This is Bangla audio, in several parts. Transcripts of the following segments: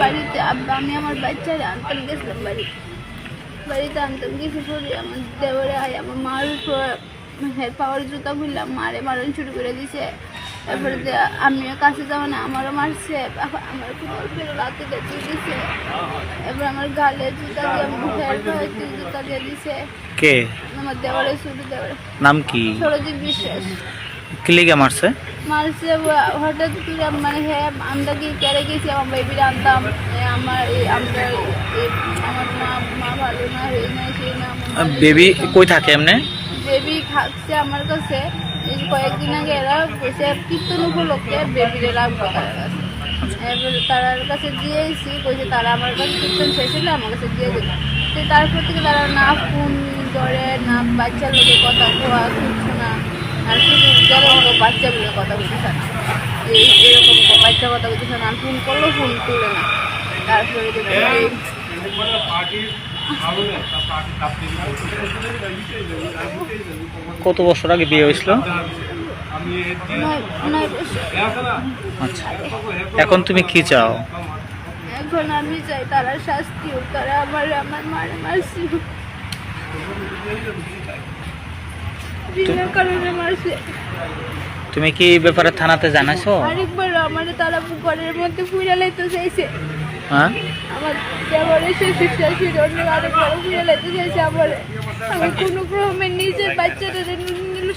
বাড়িতে আমি আমার বাচ্চারা আনতাম গেছিলাম বাড়ি। বাড়িতে আনতাম গেছি পরে আমার দেওয়ারে আয় আমার মার উপর হের পাওয়ার জুতা খুললাম মারে মারণ শুরু করে দিছে। তারপরে আমিও কাছে যাব না আমারও মারছে আমার রাতে দেখে দিছে। এবার আমার গালে জুতা দিয়ে পায়ে জুতা দিয়ে দিছে। কে? আমার দেওয়ারে শুরু দেওয়ারে। নাম কি? সরজিৎ বিশ্বাস। কিলিগে মারছে? মারছে হঠাৎ করে মানে হ্যাঁ আমরা কি কেড়ে গেছি? আমার বেবির আনতাম আমার আমরা আমার মা মা ভালো না এই না সেই না বেবি কই থাকে এমনি? বেবি খাচ্ছে আমার কাছে। এই কয়েকদিন আগে এরা বসে কীর্তন উপলক্ষে বেবিরে রাখব তার কাছে। এবার তার কাছে দিয়েছি কইছে তারা আমার কাছে কীর্তন শেষ হলে আমার কাছে দিয়ে তো তারপর থেকে তারা না ফোন ধরে না বাচ্চার লোকের কথা কোয়া কিছু আর শুধু বাচ্চা বলে কথা বলতেছে এই এরকম বাচ্চা কথা বলতেছে না ফোন ফোন তুলে না। তারপরে কত বছর আগে বিয়ে হয়েছিল? নয়- নয় বছর। আচ্ছা এখন তুমি কি চাও? এখন আমি চাই তারা শাস্তি হোক তারা আমার আমার মারে মারছি বিনা কারণে মারছে তুমি কি ব্যাপারে থানাতে জানাইছো? আরেকবার আমার তারা ঘরের মধ্যে ফুইরা লাইতে চাইছে। হ্যাঁ? আমার দেবরে সে শাশুড়ি অন্য আরেকবার ফুইরা লাইতে চাইছে। আমার আমি কোনো ক্রমে নিজের বাচ্চাদের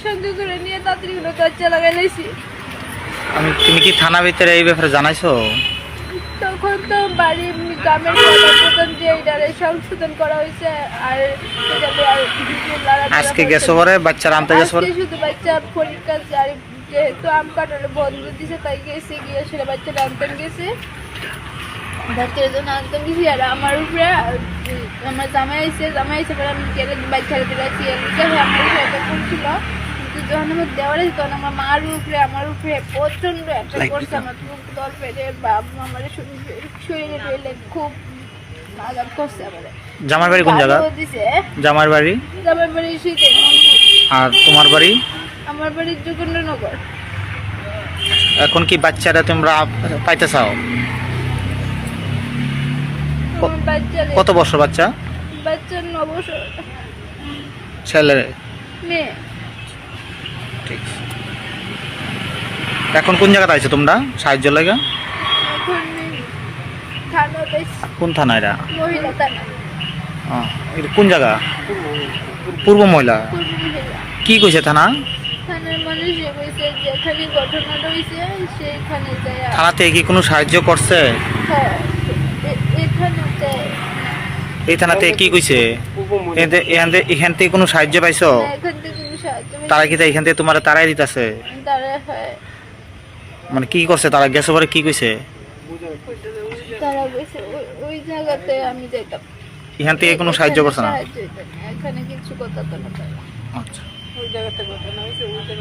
সঙ্গে করে নিয়ে তাড়াতাড়ি হলো দরজা লাগাই লাইছি। আমি তুমি কি থানা ভিতরে এই ব্যাপারে জানাইছো? তখন তো বাড়ির গ্রামের প্রধান যে এটারে সংশোধন করা হয়েছে আর আজকে গেছো পরে? বাচ্চারা আনতে গেছো পরে? শুধু বাচ্চা পরীক্ষা আর যেহেতু আম কাটানো বন্ধ দিছে তাই গেছে গিয়ে সেটা বাচ্চাটা আনতে গেছে। বাচ্চার জন্য আনতে গেছি আর আমার উপরে আমার জামাই এসে জামাই এসে পরে আমি বাচ্চারা দিলাছি আমার উপরে একটা করছিল কিন্তু যখন আমার দেওয়ার তখন আমার মার উপরে আমার উপরে প্রচণ্ড একটা করছে আমার মুখ দল পেটে বা আমার শরীরে শরীরে পেলে খুব আঘাত করছে আমার জামার বাড়ি কোন জায়গা? জামার বাড়ি? জামাই বাড়ি শীতে আর তোমার বাড়ি? আমার বাড়ি যোগেন্দ্রনগর এখন কি বাচ্চারা তোমরা পাইতে চাও? বাচ্চা কত বছর বাচ্চা? বাচ্চা ন বছর ছেলে মেয়ে। ঠিক। এখন কোন জায়গাতে আছে তোমরা? সাহায্য লাগে? কোন থানা এটা কোন জায়গা? পূর্ব মহিলা? কি কইছে থানা? থানাতে কি কোনো সাহায্য করছে? এই থানাতে কি কইছে? এখান থেকে কোনো সাহায্য পাইছো? তারা কি এখান থেকে তোমার তারাই দিতেছে? মানে কি করছে তারা? গেছে পরে কি কইছে? তারা বলছে ওই- ওই জায়গাতে আমি যাইতাম। এখান থেকে কোনো সাহায্য করছে না? সাহায্য হইতো না। এখানে কিছু কথা তো না আচ্ছা। ওই জায়গাতে ঘটনা হয়েছে ওই জায়গাতে